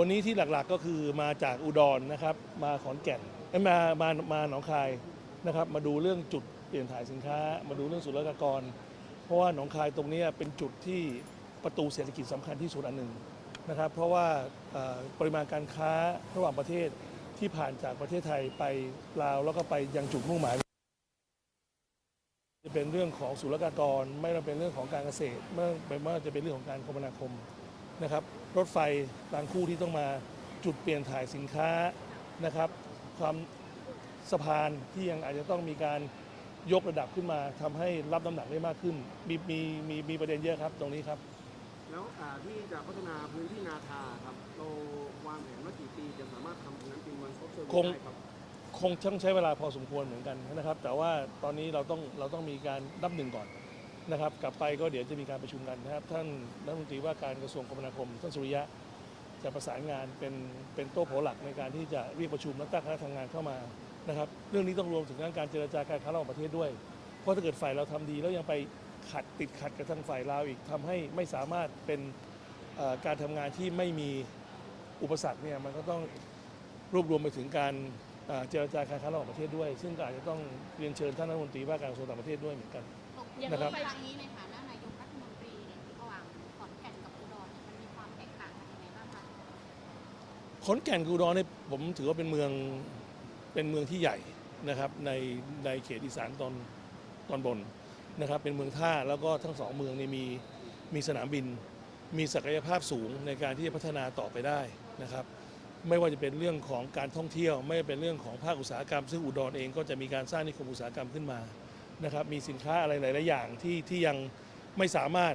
วันนี้ที่หลักๆก็คือมาจากอุดรนะครับ มาขอนแก่นมามามาหนองคายนะครับ มาดูเรื่องจุดเปลี่ยนถ่ายสินค้า มาดูเรื่องศุลกากร เพราะว่าหนองคายตรงนี้เป็นจุดที่ประตูเศรษฐกิจสำคัญที่สุดอันหนึ่งนะครับ เพราะว่าปริมาณการค้าระหว่างประเทศที่ผ่านจากประเทศไทยไปลาวแล้วก็ไปยังจุดมุ่งหมาย จะเป็นเรื่องของศุลกากร ไม่ว่าเป็นเรื่องของการเกษตรไม่ไม่ว่าจะเป็นเรื่องของการคมนาคมนะครับ รถไฟบางคู่ที่ต้องมาจุดเปลี่ยนถ่ายสินค้านะครับ ความสะพานที่ยังอาจจะต้องมีการยกระดับขึ้นมาทำให้รับน้ำหนักได้มากขึ้น มีมีมีมีประเด็นเยอะครับตรงนี้ครับ แล้วอ่าที่จะพัฒนาพื้นที่นาคาครับเราวางแผนว่ากี่ปีจะสามารถทำตรงนั้นเป็นวันซอฟต์เซอร์คง ได้ครับ คงต้องใช้เวลาพอสมควรเหมือนกันนะครับ แต่ว่าตอนนี้เราต้องเราต้องมีการนับหนึ่งก่อน นะครับ กลับไปก็เดี๋ยวจะมีการประชุมกันนะครับ ท่านรัฐมนตรีว่าการกระทรวงคมนาคมท่านสุริยะจะประสานงานเป็นเป็นโต๊ะโผหลักในการที่จะเรียกประชุมและตั้งคณะทำงานเข้ามานะครับ เรื่องนี้ต้องรวมถึงเรื่องการเจรจาการค้าระหว่างประเทศด้วย เพราะถ้าเกิดฝ่ายเราทำดีแล้วยังไปขัดติดขัดกับทางฝ่ายลาวอีกทำให้ไม่สามารถเป็นการทำงานที่ไม่มีอุปสรรคเนี่ยมันก็ต้องรวบรวมไปถึงการเจรจาการค้าระหว่างประเทศด้วย ซึ่งก็อาจจะต้องเรียนเชิญท่านรัฐมนตรีว่าการกระทรวงต่างประเทศด้วยเหมือนกัน อย่างนะครันี้บไปครั้งนี้ในฐานะนายกรัฐมนตรีเนี่ยระหว่างขอนแก่นกับอุดรเนี่ยมันมีความแตกต่างกันยังไงบ้างคะขอนแก่นกับอุดรเนี่ยผมถือว่าเป็นเมืองเป็นเมืองที่ใหญ่นะครับในในเขตอีสานตอนตอนบนนะครับเป็นเมืองท่าแล้วก็ทั้งสองเมืองเนี่ยมีมีสนามบิน มีศักยภาพสูงในการที่จะพัฒนาต่อไปได้นะครับ ไม่ว่าจะเป็นเรื่องของการท่องเที่ยว ไม่ว่าเป็นเรื่องของภาคอุตสาหกรรม ซึ่งอุดรเองก็จะมีการสร้างนิคมอุตสาหกรรมขึ้นมา นะครับมีสินค้าอะไรหลาย ๆ อย่างที่ที่ยังไม่สามารถ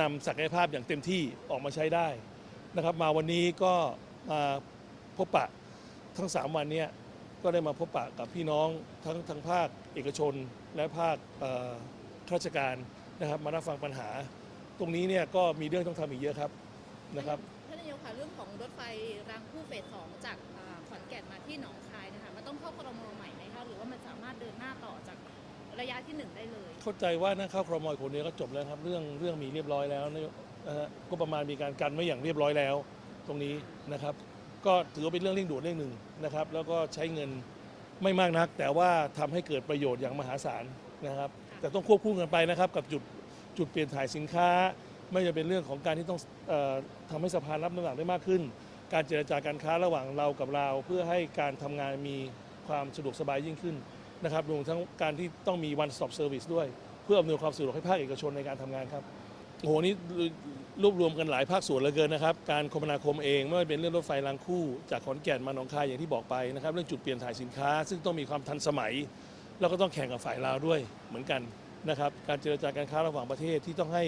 นำศักยภาพอย่างเต็มที่ออกมาใช้ได้นะครับ มาวันนี้ก็มาพบปะทั้ง 3 วันเนี้ยก็ได้มาพบปะกับพี่น้องทั้งทางภาคเอกชนและภาคข้าราชการนะครับมารับฟังปัญหา ตรงนี้เนี่ยก็มีเรื่องต้องทำอีกเยอะครับนะครับท่านนายกค่ะเรื่องของรถไฟรางคู่เฟสสองจากขอนแก่นมาที่หนองค ระยะที่หนึ่งได้เลย เข้าใจว่านั่งเข้าครมอยคนเดียวก็จบแล้วครับ เรื่องเรื่องมีเรียบร้อยแล้วนะนะฮะก็ประมาณมีการกันไว้อย่างเรียบร้อยแล้ว ตรงนี้นะครับ ก็ถือว่าเป็นเรื่องเร่งด่วนเรื่องหนึ่งนะครับ แล้วก็ใช้เงินไม่มากนัก แต่ว่าทำให้เกิดประโยชน์อย่างมหาศาลนะครับ แต่ต้องควบคู่กันไปนะครับกับจุดจุดเปลี่ยนถ่ายสินค้า ไม่จะเป็นเรื่องของการที่ต้องเออทำให้สะพานรับน้ำหนักได้มากขึ้น การเจรจาการค้าระหว่างเรากับเราวเพื่อให้การทำงานมีความสะดวกสบายยิ่งขึ้น นะครับรวมทั้งการที่ต้องมี one stop service ด้วย เพื่ออำนวยความสะดวกให้ภาคเอกชนในการทำงานครับโอ้โหนี่รวบรวมกันหลายภาคส่วนเหลือเกินนะครับ การคมนาคมเองไม่ว่าเป็นเรื่องรถไฟรางคู่ จากขอนแก่นมาหนองคายอย่างที่บอกไปนะครับ เรื่องจุดเปลี่ยนถ่ายสินค้า ซึ่งต้องมีความทันสมัย แล้วก็ต้องแข่งกับฝ่ายลาวด้วยเหมือนกันนะครับ การเจรจาการค้าระหว่างประเทศที่ต้องให้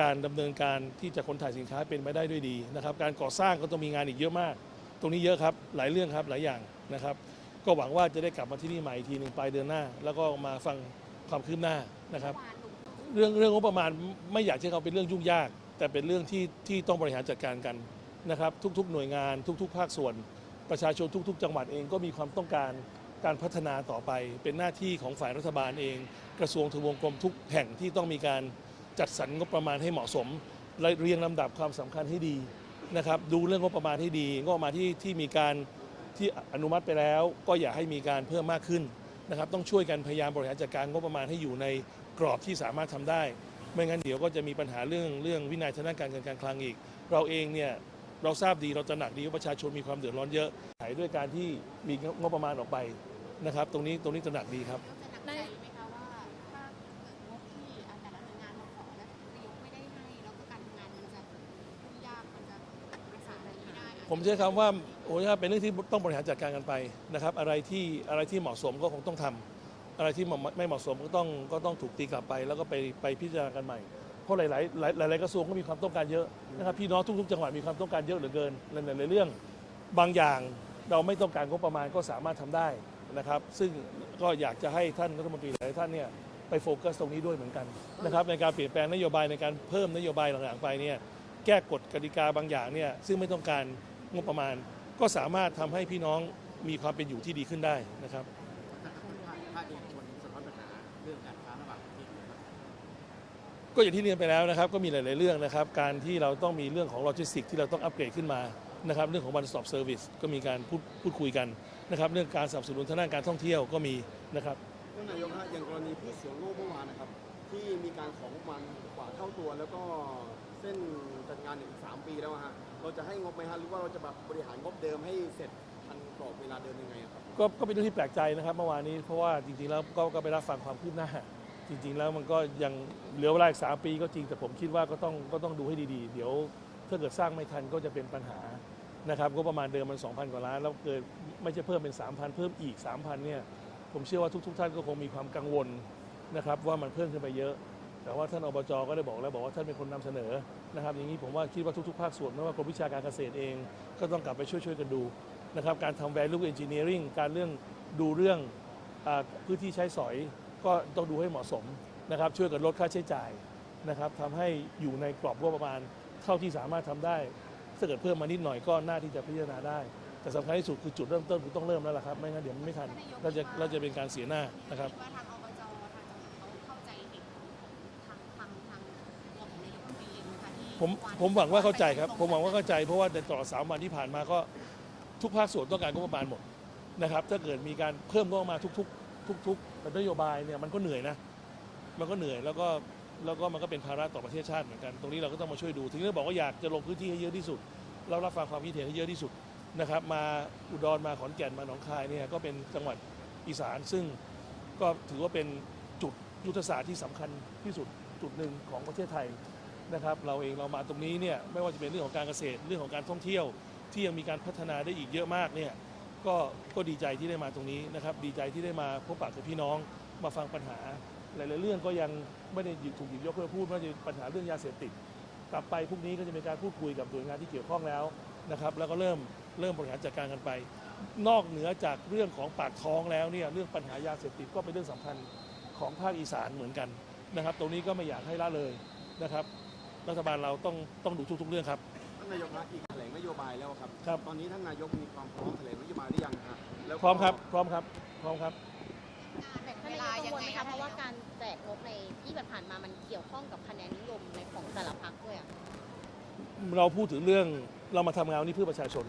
การดำเนินการที่จะขนถ่ายสินค้าเป็นไปได้ด้วยดีนะครับ การก่อสร้างก็ต้องมีงานอีกเยอะมาก ตรงนี้เยอะครับหลายเรื่องครับหลายอย่างนะครับ ก็หวังว่าจะได้กลับมาที่นี่ใหม่อีกทีหนึ่งปลายเดือนหน้า แล้วก็มาฟังความคืบหน้านะครับ เรื่องเรื่องงบประมาณไม่อยากให้เขาเป็นเรื่องยุ่งยาก แต่เป็นเรื่องที่ที่ต้องบริหารจัดการกันนะครับ ทุกๆ หน่วยงานทุก ๆ ภาคส่วน ประชาชนทุก ๆ จังหวัดเองก็มีความต้องการการพัฒนาต่อไป เป็นหน้าที่ของฝ่ายรัฐบาลเอง กระทรวงทบวงกรมทุกแห่งที่ต้องมีการจัดสรรงบประมาณให้เหมาะสมและเรียงลำดับความสำคัญให้ดีนะครับ ดูเรื่องงบประมาณให้ดีงบประมาณที่ที่มีการ ที่อนุมัติไปแล้วก็อย่าให้มีการเพิ่มมากขึ้นนะครับต้องช่วยกันพยายามบริหารจัดการงบประมาณให้อยู่ในกรอบที่สามารถทำได้ ไม่งั้นเดี๋ยวก็จะมีปัญหาเรื่องเรื่องวินัยทางด้านการเงินการคลังอีก เราเองเนี่ยเราทราบดีเราตระหนักดีว่าประชาชนมีความเดือดร้อนเยอะถ่ายด้วยการที่มีงบประมาณออกไปนะครับ ตรงนี้ตรงนี้ตระหนักดีครับ ผมใช้คำว่าโอ้ยเป็นเรื่องที่ต้องบริหารจัดการกันไปนะครับ อะไรที่อะไรที่เหมาะสมก็คงต้องทำอะไรที่ไม่เหมาะสมก็ต้องก็ต้องถูกตีกลับไป แล้วก็ไปไปพิจารณากันใหม่เพราะหลายๆหลายหลายๆกระทรวงก็มีความต้องการเยอะนะครับพี่น้องทุกๆ จังหวัดมีความต้องการเยอะเหลือเกินในหลายๆเรื่อง บางอย่างเราไม่ต้องการงบประมาณก็สามารถทำได้นะครับ ซึ่งก็อยากจะให้ท่านรัฐมนตรีหลายท่านเนี่ยไปโฟกัสตรงนี้ด้วยเหมือนกันนะครับในการเปลี่ยนแปลงนโยบายในการเพิ่มนโยบายหลังๆไปเนี่ยแก้กฎกติกาบางอย่างเนี่ยซึ่งไม่ต้องการ งบประมาณ ก็สามารถทำให้พี่น้องมีความเป็นอยู่ที่ดีขึ้นได้นะครับภาคเอกชนสะท้อนปัญหาเรื่องการค้าระหว่างประเทศนะครับก็อย่างที่เรียนไปแล้วนะครับก็มีหลาย ๆ เรื่องนะครับ การที่เราต้องมีเรื่องของโลจิสติกที่เราต้องอัปเกรดขึ้นมานะครับ เรื่องของ one stop service ก็มีการพูดพูดคุยกันนะครับ เรื่องการสนับสนุนทางด้านการท่องเที่ยวก็มีนะครับท่านนายกฮะอย่างกรณีพืชสวนโลกเมื่อวานนะครับ ที่มีการของงบประมันกว่าเท่าตัวแล้วก็ เส้นจัดงานเนี่ยอีกสามปีแล้วอะฮะเราจะให้งบไหมฮะหรือว่าเราจะแบบบริหารงบเดิมให้เสร็จทันกรอบเวลาเดิมยังไงอะครับก็ก็เป็นเรื่องที่แปลกใจนะครับเมื่อวานนี้เพราะว่าจริงๆแล้วก็ก็ไปรับฟังความคืบหน้า จริง ๆ แล้วมันก็ยังเหลือเวลาอีกสามปีก็จริงแต่ผมคิดว่าก็ต้องก็ต้องดูให้ดีๆ เดี๋ยวถ้าเกิดสร้างไม่ทันก็จะเป็นปัญหานะครับก็ประมาณเดิมมัน 2,000 กว่าล้านแล้วเกิดไม่ใช่เพิ่มเป็น 3,000 เพิ่มอีก 3,000เนี่ยผมเชื่อว่าทุก ๆ ท่านก็คงมีความกังวลนะครับว่ามันเพิ่มขึ้นไปเยอะ แต่ว่าท่านอบจก็ได้บอกแล้วบอกว่าท่านเป็นคนนำเสนอนะครับ อย่างนี้ผมว่าคิดว่าทุกๆภาคส่วนไม่ว่ากรมวิชาการเกษตรเอง ก็ต้องกลับไปช่วยๆกันดูนะครับการทำ value engineering การเรื่องดูเรื่องอาพื้นที่ใช้สอย ก็ต้องดูให้เหมาะสมนะครับช่วยกันลดค่าใช้จ่ายนะครับทำให้อยู่ในกรอบงบประมาณเท่าที่สามารถทำได้ถ้าเกิดเพิ่มมานิดหน่อยก็น่าที่จะพิจารณาได้ แต่สำคัญที่สุดคือจุดเริ่มต้นคือต้องเริ่มแล้วล่ะครับ ไม่งั้นเดี๋ยวมันไม่ทันเราจะเราจะเป็นการเสียหน้านะครับ ผมผมหวังว่าเข้าใจครับ ผมหวังว่าเข้าใจเพราะว่าในตลอดสามวันที่ผ่านมาก็ทุกภาคส่วนต้องการงบประมาณหมดนะครับ ถ้าเกิดมีการเพิ่มงบประมาณทุก ๆ ทุกๆนโยบายเนี่ยมันก็เหนื่อยนะ มันก็เหนื่อยแล้วก็แล้วก็มันก็เป็นภาระต่อประเทศชาติเหมือนกัน ตรงนี้เราก็ต้องมาช่วยดู ถึงได้บอกว่าอยากจะลงพื้นที่ให้เยอะที่สุดเรารับฟังความคิดเห็นให้เยอะที่สุดนะครับ มาอุดรมาขอนแก่นมาหนองคายเนี่ยก็เป็นจังหวัดอีสานซึ่งก็ถือว่าเป็นจุดยุทธศาสตร์ที่สำคัญที่สุดจุดหนึ่งของประเทศไทย นะครับเราเองเรามาตรงนี้เนี่ยไม่ว่าจะเป็นเรื่องของการเกษตรเรื่องของการท่องเที่ยว ที่ยังมีการพัฒนาได้อีกเยอะมากเนี่ยก็ก็ดีใจที่ได้มาตรงนี้นะครับดีใจที่ได้มาพบปะกับพี่น้องมาฟังปัญหา หลายๆเรื่องก็ยังไม่ได้ถูกหยิบยกขึ้นมาพูดว่าจะปัญหาเรื่องยาเสพติดกลับไปพรุ่งนี้ก็จะมีการพูดคุยกับหน่วยงานที่เกี่ยวข้องแล้วนะครับแล้วก็เริ่มเริ่มบริหารจัดการกันไป นอกเหนือจากเรื่องของปากท้องแล้วเนี่ยเรื่องปัญหายาเสพติดก็เป็นเรื่องสำคัญของภาคอีสานเหมือนกันนะครับ ตรงนี้ก็ไม่อยากให้ละเลยนะครับ รัฐบาลเราต้องต้องดูทุกๆเรื่องครับ ท่านนายกฮะอีกแถลงนโยบายแล้วครับ ครับ ตอนนี้ท่านนายกมีความพร้อมแถลงนโยบายหรือยังฮะแล้วก็พร้อมครับ พร้อมครับ พร้อมครับ แบ่งท่านเวนายลากกัยังงวลไงไหมคะคะเพราะว่าการแจกงบในที่ผ่านๆมามันเกี่ยวข้องกับคะแนนนิยมในของแต่ละพรรคด้วยอะ เราพูดถึงเรื่องเรามาทำงานนี้เพื่อประชาชน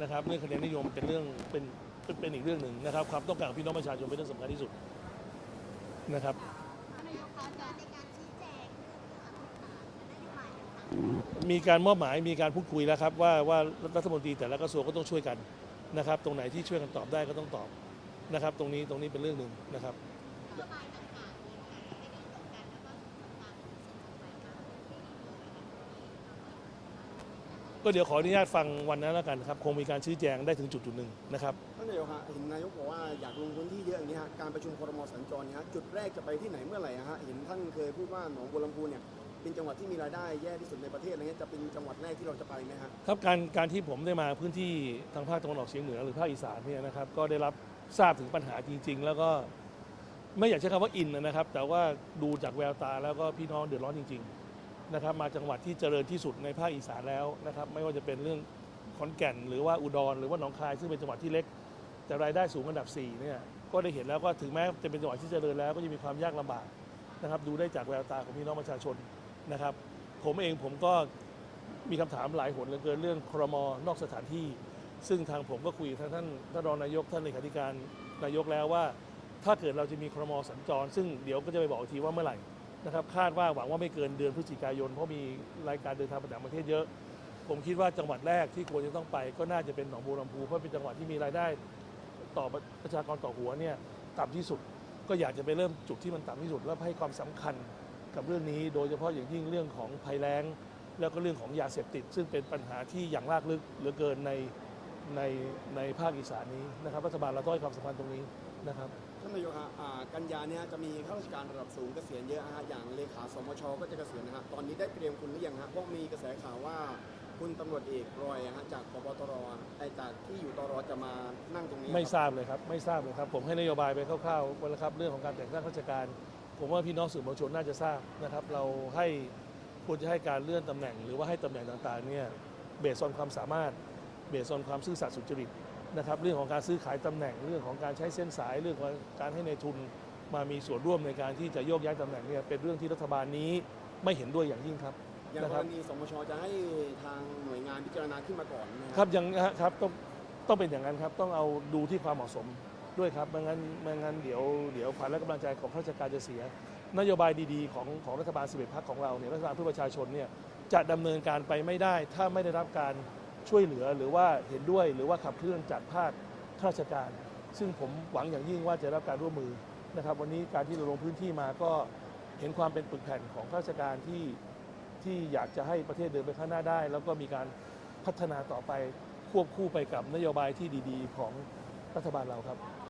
นะครับ เรื่องคะแนนนิยมเป็นเรื่องเป็นเป็นเป็นอีกเรื่องหนึ่งนะครับความต้องการของพี่น้องประชาชนเป็นเรื่องสำคัญที่สุดนะครับท่านนายกคะจะในการชี้แจงเรื่องนโยบายต่างๆ มีการมอบหมายมีการพูดคุยแล้วครับว่าว่ารัฐมนตรีแต่ละกระทรวงก็ต้องช่วยกันนะครับ ตรงไหนที่ช่วยกันตอบได้ก็ต้องตอบนะครับ ตรงนี้ตรงนี้เป็นเรื่องหนึ่งนะครับ ก็เดี๋ยวขออนุญาตฟังวันนั้นแล้วกันครับ คงมีการชี้แจงได้ถึงจุดจุดหนึ่งนะครับ ท่านนายกฮะเห็นนายกบอกว่าอยากลงพื้นที่เยอะอย่างนี้ฮะการประชุมครมสัญจรเนี่ยฮะจุดแรกจะไปที่ไหนเมื่อไหร่ฮะเห็นท่านเคยพูดว่าหนองบัวลำพูเนี่ย เป็นจังหวัดที่มีรายได้แย่ที่สุดในประเทศอะไรเงี้ยจะเป็นจังหวัดแรกที่เราจะไปไหมฮะครับการการที่ผมได้มาพื้นที่ทางภาคตะวันออกเฉียงเหนือหรือภาคอีสานเนี่ยนะครับก็ได้รับทราบถึงปัญหาจริง ๆ แล้วก็ไม่อยากใช้คำว่าอินนะครับ แต่ว่าดูจากแววตาแล้วก็พี่น้องเดือดร้อนจริง ๆนะครับ มาจังหวัดที่เจริญที่สุดในภาคอีสานแล้วนะครับ ไม่ว่าจะเป็นเรื่องขอนแก่น หรือว่าอุดรหรือว่าหนองคายซึ่งเป็นจังหวัดที่เล็ก แต่รายได้สูงอันดับ4เนี่ยก็ได้เห็นแล้วก็ถึงแม้จะเป็นจังหวัดที่เจริญแล้วก็ยังมีความยากลำบากนะครับ ดูได้จากแววตาของพี่น้องประชาชน นะครับ ผมเองผมก็มีคำถามหลายหนเหลือเกินเรื่องครมนอกสถานที่ ซึ่งทางผมก็คุยกับทางท่านท่านรองนายกท่านเลขาธิการนายกแล้วว่า ถ้าเกิดเราจะมีครมสัญจร ซึ่งเดี๋ยวก็จะไปบอกอีกทีว่าเมื่อไหร่นะครับ คาดว่าหวังว่าไม่เกินเดือนพฤศจิกายน เพราะมีรายการเดินทางไปต่างประเทศเยอะ ผมคิดว่าจังหวัดแรกที่ควรจะต้องไป ก็น่าจะเป็นหนองบัวลำพูเพราะเป็นจังหวัดที่มีรายได้ต่อประชากรต่อหัวเนี่ยต่ำที่สุด ก็อยากจะไปเริ่มจุดที่มันต่ำที่สุดแล้วให้ความสำคัญ กับเรื่องนี้ โดยเฉพาะอย่างยิ่งเรื่องของภัยแล้ง แล้วก็เรื่องของยาเสพติด ซึ่งเป็นปัญหาที่อย่างลากลึกเหลือเกินในในในภาคอีสานนี้นะครับรัฐบาลเราต้องให้ความสำคัญตรงนี้นะครับท่านนายกฮะอ่ากันยาเนี่ยจะมีข้าราชการระดับสูงเกษียณเยอะฮะอย่างเลขาสมชก็จะเกษียณนะฮะตอนนี้ได้เตรียมคุณหรือยังฮะเพราะมีกระแสข่าวว่าคุณตำรวจเอกรอยฮะจากพบตรไอจากที่อยู่ตรจะมานั่งตรงนี้ไม่คทรับราบเลยครับไม่ทราบเลยครับผมให้นโยบายไปคร่าวๆวันละครับเรื่องของการแต่งตั้งข้าราชการ ผมว่าพี่น้องสื่อมวลชนน่าจะทราบนะครับ เราให้ควรจะให้การเลื่อนตำแหน่ง หรือว่าให้ตำแหน่งต่างๆเนี่ยเบสออนความสามารถเบสออนความซื่อสัตย์สุจริตนะครับ เรื่องของการซื้อขายตำแหน่งเรื่องของการใช้เส้นสายเรื่องของการให้ในายทุนมามีส่วนร่วมในการที่จะโยกย้ายตำแหน่งเนี่ยเป็นเรื่องที่รัฐบาลนี้ไม่เห็นด้วยอย่างยิ่งครับอย่างนะกครรับณีสมชจะให้ทางหน่วยงานพิจารณาขึ้นมาก่อนนะคครัรับบยังครับต้องต้องเป็นอย่างนั้นครับต้องเอาดูที่ความเหมาะสม ด้วยครับไม่งั้นไม่งั้นเดี๋ยวเดี๋ยวขวัญและกำลังใจของข้าราชการจะเสีย นโยบายดีๆ ของของรัฐบาล11พักของเราเนี่ยรัฐบาลเพื่อประชาชนเนี่ยจะดำเนินการไปไม่ได้ ถ้าไม่ได้รับการช่วยเหลือหรือว่าเห็นด้วยหรือว่าขับเคลื่อนจากภาคข้าราชการ ซึ่งผมหวังอย่างยิ่งว่าจะรับการร่วมมือนะครับ วันนี้การที่เราลงพื้นที่มาก็เห็นความเป็นปึกแผ่นของข้าราชการที่ที่อยากจะให้ประเทศเดินไปข้างหน้าได้ แล้วก็มีการพัฒนาต่อไปควบคู่ไปกับนโยบายที่ดี ๆ ของรัฐบาลเราครับ